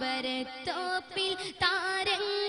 അമ്പരത്തോപ്പിൽ താരങ്ങൾ